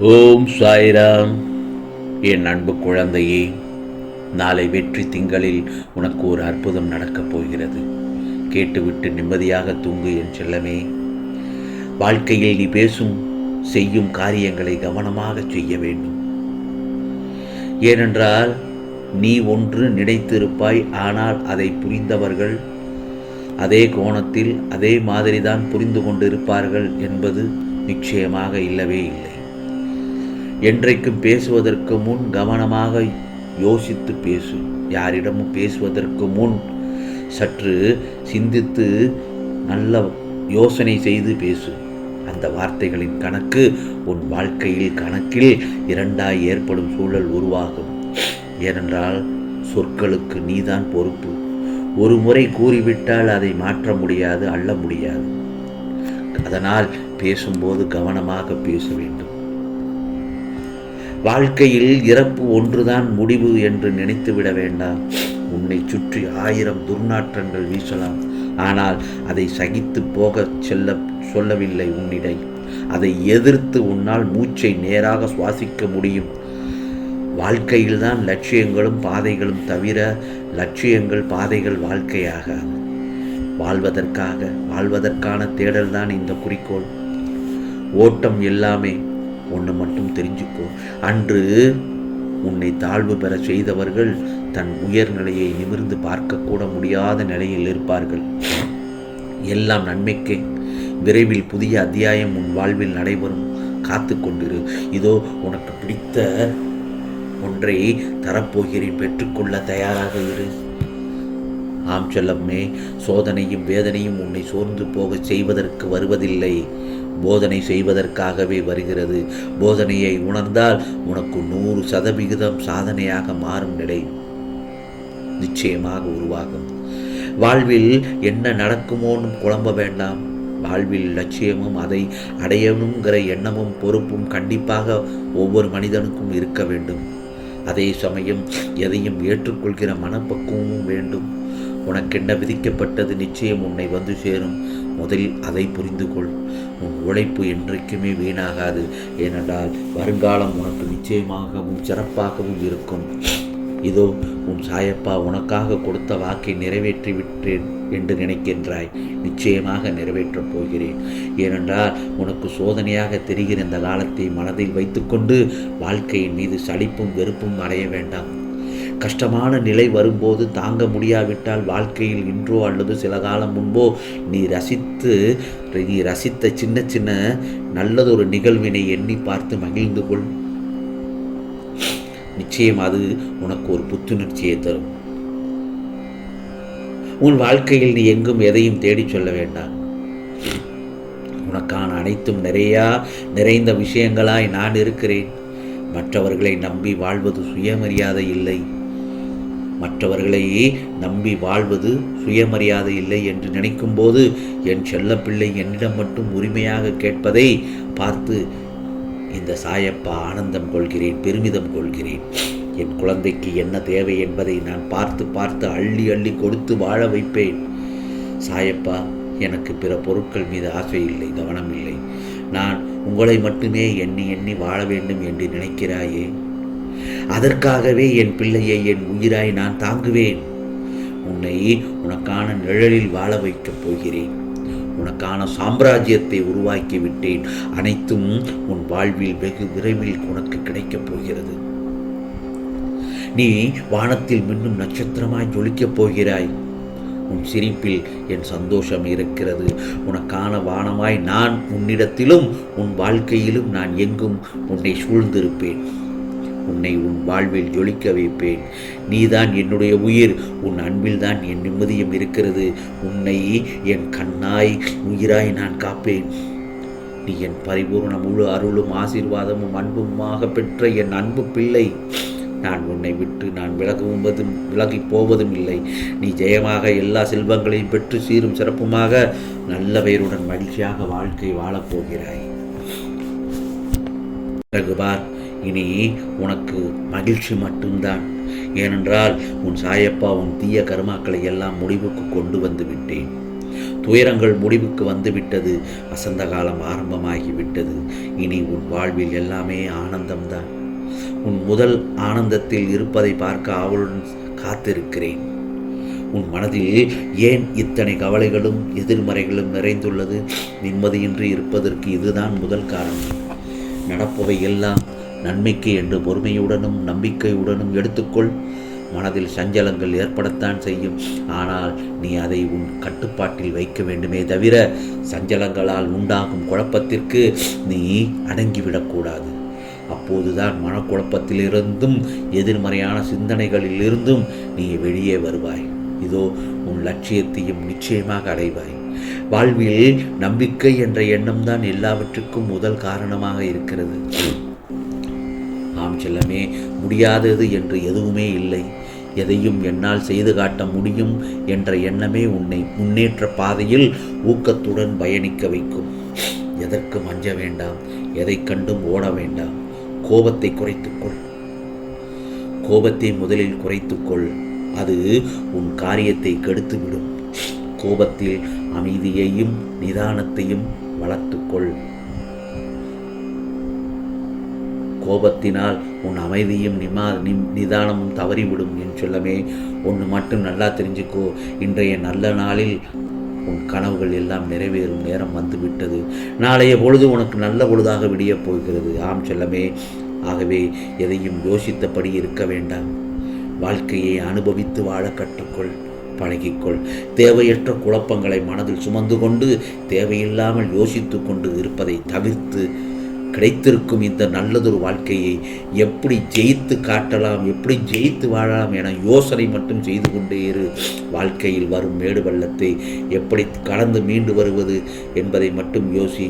ஓம் சாய்ராம். என் அன்பு குழந்தையே நாளை வெற்றி திங்களில் உனக்கு ஒரு அற்புதம் நடக்கப் போகிறது. கேட்டுவிட்டு நிம்மதியாக தூங்கு என் செல்லமே. வாழ்க்கையில் நீ பேசும் செய்யும் காரியங்களை கவனமாக செய்ய வேண்டும். ஏனென்றால் நீ ஒன்று நினைத்திருப்பாய் ஆனால் அதை புரிந்தவர்கள் அதே கோணத்தில் அதே மாதிரிதான் புரிந்து கொண்டிருப்பார்கள் என்பது நிச்சயமாக இல்லவே இல்லை. என்றைக்கும் பேசுவதற்கு முன் கவனமாக யோசித்து பேசு. யாரிடமும் பேசுவதற்கு முன் சற்று சிந்தித்து நல்ல யோசனை செய்து பேசு. அந்த வார்த்தைகளின் கணக்கு உன் வாழ்க்கையில் கணக்கில் இரண்டாய் ஏற்படும் சூழல் உருவாகும். ஏனென்றால் சொற்களுக்கு நீதான் பொறுப்பு. ஒரு முறை கூறிவிட்டால் அதை மாற்ற முடியாது அள்ள முடியாது. அதனால் பேசும்போது கவனமாக பேச வேண்டும். வாழ்க்கையில் இறப்பு ஒன்றுதான் முடிவு என்று நினைத்துவிட வேண்டாம். உன்னை சுற்றி ஆயிரம் துர்நாற்றங்கள் வீசலாம். ஆனால் அதை சகித்து போக செல்ல சொல்லவில்லை உன்னிடை அதை எதிர்த்து உன்னால் மூச்சை நேராக சுவாசிக்க முடியும். வாழ்க்கையில்தான் லட்சியங்களும் பாதைகளும் தவிர லட்சியங்கள் பாதைகள் வாழ்க்கையாக வாழ்வதற்காக வாழ்வதற்கான தேடல்தான் இந்த குறிக்கோள். ஓட்டம் எல்லாமே ஒன்று மட்டும் தெரிஞ்சுக்கோ. அன்று உன்னை தாழ்வு பெற செய்தவர்கள் தன் உயர்நிலையை நிமிர்ந்து பார்க்கக்கூட முடியாத நிலையில் இருப்பார்கள். எல்லாம் நன்மைக்கே. விரைவில் புதிய அத்தியாயம் உன் வாழ்வில் நடைபெறும். காத்து கொண்டிரு. இதோ உனக்கு பிடித்த ஒன்றை தரப்போகிறேன். பெற்றுக்கொள்ள தயாராக இரு. ஆம் செல்லம்மே. சோதனையும் வேதனையும் உன்னை சோர்ந்து போக செய்வதற்கு வருவதில்லை. போதனை செய்வதற்காகவே வருகிறது. போதனையை உணர்ந்தால் உனக்கு நூறு சதவிகிதம் சாதனையாக மாறும் நிலை நிச்சயமாக உருவாகும். வாழ்வில் என்ன நடக்குமோன்னு குழம்ப வேண்டாம். வாழ்வில் லட்சியமும் அதை அடையணுங்கிற எண்ணமும் பொறுப்பும் கண்டிப்பாக ஒவ்வொரு மனிதனுக்கும் இருக்க வேண்டும். அதே சமயம் எதையும் ஏற்றுக்கொள்கிற மனப்பக்குவமும் வேண்டும். உனக்கென்ன விதிக்கப்பட்டது நிச்சயம் உன்னை வந்து சேரும். முதலில் அதை புரிந்து கொள் உன் உழைப்பு என்றைக்குமே வீணாகாது. ஏனென்றால் வருங்காலம் உனக்கு நிச்சயமாகவும் சிறப்பாகவும் இருக்கும். இதோ உன் சாயப்பா உனக்காக கொடுத்த வாக்கை நிறைவேற்றி விட்டேன் என்று நினைக்கின்றாய். நிச்சயமாக நிறைவேற்றப் போகிறேன். ஏனென்றால் உனக்கு சோதனையாக தெரிகிற இந்த காலத்தை மனதில் வைத்துக்கொண்டு வாழ்க்கையின் மீது சலிப்பும் வெறுப்பும் அடைய வேண்டாம். கஷ்டமான நிலை வரும்போது தாங்க முடியாவிட்டால் வாழ்க்கையில் இன்றோ அல்லது சில காலம் முன்போ நீ ரசித்து நீ ரசித்த சின்ன சின்ன நல்லதொரு நிகழ்வினை எண்ணி பார்த்து மகிழ்ந்து கொள். நிச்சயம் அது உனக்கு ஒரு புத்துணர்ச்சியை தரும். உன் வாழ்க்கையில் நீ எங்கும் எதையும் தேடிச் சொல்ல வேண்டாம். உனக்கான அனைத்தும் நிறையா நிறைந்த விஷயங்களாய் நான் இருக்கிறேன். மற்றவர்களை நம்பி வாழ்வது சுயமரியாதை இல்லை. மற்றவர்களையே நம்பி வாழ்வது சுயமரியாதை இல்லை என்று நினைக்கும் போது என் செல்லப்பிள்ளை என்னிடம் மட்டும் உரிமையாக கேட்பதை பார்த்து இந்த சாயப்பா ஆனந்தம் கொள்கிறேன் பெருமிதம் கொள்கிறேன். என் குழந்தைக்கு என்ன தேவை என்பதை நான் பார்த்து பார்த்து அள்ளி அள்ளி கொடுத்து வாழ வைப்பேன். சாயப்பா எனக்கு பிற பொருட்கள் மீது ஆசை இல்லை கவனம் இல்லை. நான் உங்களை மட்டுமே எண்ணி எண்ணி வாழ வேண்டும் என்று நினைக்கிறாயே. அதற்காகவே என் பிள்ளையை என் உயிராய் நான் தாங்குவேன். உன்னை உனக்கான நிழலில் வாழ வைக்கப் போகிறேன். உனக்கான சாம்ராஜ்யத்தை உருவாக்கி விட்டேன். அனைத்தும் உன் வாழ்வில் வெகு விரைவில் உனக்கு கிடைக்கப் போகிறது. நீ வானத்தில் மின்னும் நட்சத்திரமாய் ஜொலிக்கப் போகிறாய். உன் சிரிப்பில் என் சந்தோஷம் இருக்கிறது. உனக்கான வானமாய் நான் உன்னிடத்திலும் உன் வாழ்க்கையிலும் நான் எங்கும் உன்னை சூழ்ந்திருப்பேன். உன்னை உன் வாழ்வில் ஜொலிக்க வைப்பேன். நீதான் என்னுடைய உயிர். உன் அன்பில் தான் என் நிம்மதியும் இருக்கிறது. உன்னை என் கண்ணாய் உயிராய் நான் காப்பேன். நீ என் பரிபூர்ண முழு அருளும் ஆசீர்வாதமும் அன்புமாக பெற்ற என் அன்பு பிள்ளை. நான் உன்னை விட்டு நான் விலகுவதும் விலகி போவதும் இல்லை. நீ ஜெயமாக எல்லா செல்வங்களையும் பெற்று சீரும் சிறப்புமாக நல்ல பெயருடன் மகிழ்ச்சியாக வாழ்க்கை வாழப்போகிறாய் பிறகு பார். இனி உனக்கு மகிழ்ச்சி மட்டும்தான். ஏனென்றால் உன் சாயப்பா உன் தீய கர்மாக்களை எல்லாம் முடிவுக்கு கொண்டு வந்து விட்டேன். துயரங்கள் முடிவுக்கு வந்துவிட்டது வசந்த காலம் ஆரம்பமாகிவிட்டது இனி உன் வாழ்வில் எல்லாமே ஆனந்தம்தான். உன் முதல் ஆனந்தத்தில் இருப்பதை பார்க்க அவளுடன் காத்திருக்கிறேன். உன் மனதில் ஏன் இத்தனை கவலைகளும் எதிர்மறைகளும் நிறைந்துள்ளது? நிம்மதியின்றி இருப்பதற்கு இதுதான் முதல் காரணம். நடப்பவை எல்லாம் நன்மைக்கு என்று பொறுமையுடனும் நம்பிக்கையுடனும் எடுத்துக்கொள். மனதில் சஞ்சலங்கள் ஏற்படத்தான் செய்யும். ஆனால் நீ அதை உன் கட்டுப்பாட்டில் வைக்க வேண்டுமே தவிர சஞ்சலங்களால் உண்டாகும் குழப்பத்திற்கு நீ அடங்கிவிடக்கூடாது. அப்போதுதான் மனக்குழப்பத்திலிருந்தும் எதிர்மறையான சிந்தனைகளிலிருந்தும் நீ வெளியே வருவாய். இதோ உன் லட்சியத்தையும் நிச்சயமாக அடைவாய். வாழ்வில் நம்பிக்கை என்ற எண்ணம்தான் எல்லாவற்றுக்கும் முதல் காரணமாக இருக்கிறது. ஆம் செல்லமே முடியாதது என்று எதுவுமே இல்லை. எதையும் என்னால் செய்து காட்ட முடியும் என்ற எண்ணமே உன்னை முன்னேற்ற பாதையில் ஊக்கத்துடன் பயணிக்க வைக்கும். எதற்கு மஞ்ச வேண்டாம்? எதை கண்டும் ஓட வேண்டாம். கோபத்தை குறைத்துக்கொள் கோபத்தை முதலில் குறைத்துக்கொள் அது உன் காரியத்தை கெடுத்துவிடும். கோபத்தில் அமைதியையும் நிதானத்தையும் வளர்த்துக்கொள் கோபத்தினால் உன் அமைதியும் நிமா நிம் நிதானமும் தவறிவிடும் என் சொல்லமே. ஒன்று மட்டும் நல்லா தெரிஞ்சுக்கோ. இன்றைய நல்ல நாளில் உன் கனவுகள் எல்லாம் நிறைவேறும் நேரம் வந்துவிட்டது. நாளைய பொழுது உனக்கு நல்ல பொழுதாக விடியப் போகிறது. ஆம் செல்லமே. ஆகவே எதையும் யோசித்தபடி இருக்க வேண்டாம். வாழ்க்கையை அனுபவித்து வாழ கற்றுக்கொள் பழகிக்கொள். தேவையற்ற குழப்பங்களை மனதில் சுமந்து கொண்டு தேவையில்லாமல் யோசித்து கொண்டு இருப்பதை தவிர்த்து கிடைத்திருக்கும் இந்த நல்லதொரு வாழ்க்கையை எப்படி ஜெயித்து காட்டலாம் எப்படி ஜெயித்து வாழலாம் என யோசனை மட்டும் செய்து கொண்டே இரு. வாழ்க்கையில் வரும் மேடு வெள்ளத்தை எப்படி கடந்து மீண்டு வருவது என்பதை மட்டும் யோசி.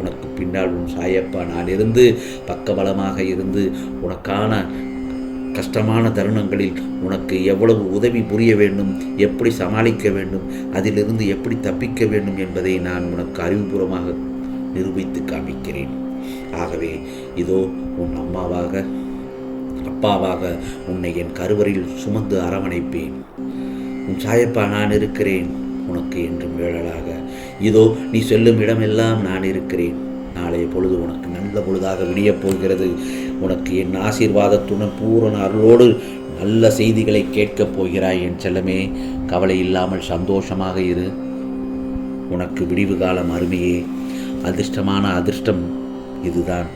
உனக்கு பின்னால் உன் சாயப்பா நான் இருந்து பக்கபலமாக இருந்து உனக்கான கஷ்டமான தருணங்களில் உனக்கு எவ்வளவு உதவி புரிய வேண்டும் எப்படி சமாளிக்க வேண்டும் அதிலிருந்து எப்படி தப்பிக்க வேண்டும் என்பதை நான் உனக்கு அறிவுபூர்வமாக நிரூபித்து காமிக்கிறேன். ஆகவே இதோ உன் அம்மாவாக அப்பாவாக உன்னை என் கருவறையில் சுமந்து அரவணைப்பேன். உன் சாயப்பா நான் இருக்கிறேன் உனக்கு என்றும் வேழலாக இதோ நீ செல்லும் இடமெல்லாம் நான் இருக்கிறேன். நாளைய பொழுது உனக்கு நல்ல பொழுதாக விடியப் போகிறது. உனக்கு என் ஆசீர்வாதத்துடன் பூரண அருளோடு நல்ல செய்திகளை கேட்கப் போகிறாய் என் செல்லமே. கவலை இல்லாமல் சந்தோஷமாக இரு. உனக்கு விடிவு காலம் அருமையே. அதிர்ஷ்டமான அதிர்ஷ்டம் இதுதான்.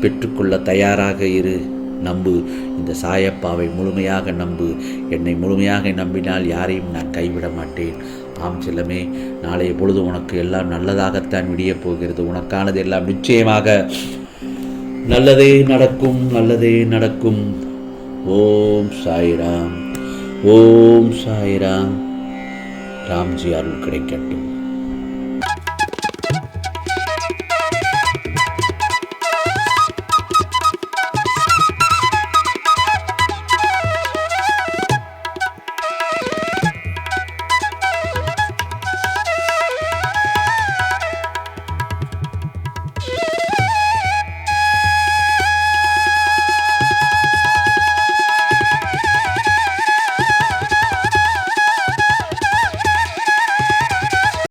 பெற்றுக்கொள்ள தயாராக இரு. நம்பு. இந்த சாயப்பாவை முழுமையாக நம்பு. என்னை முழுமையாக நம்பினால் யாரையும் நான் கைவிட மாட்டேன். ஆம் செல்லமே நாளைய பொழுது உனக்கு எல்லாம் நல்லதாகத்தான் விடியப் போகிறது. உனக்கானது எல்லாம் நிச்சயமாக நல்லதே நடக்கும் நல்லதே நடக்கும். ஓம் சாய்ராம். ஓம் சாய்ராம். ராம்ஜி அருள் கிடைக்கட்டும்.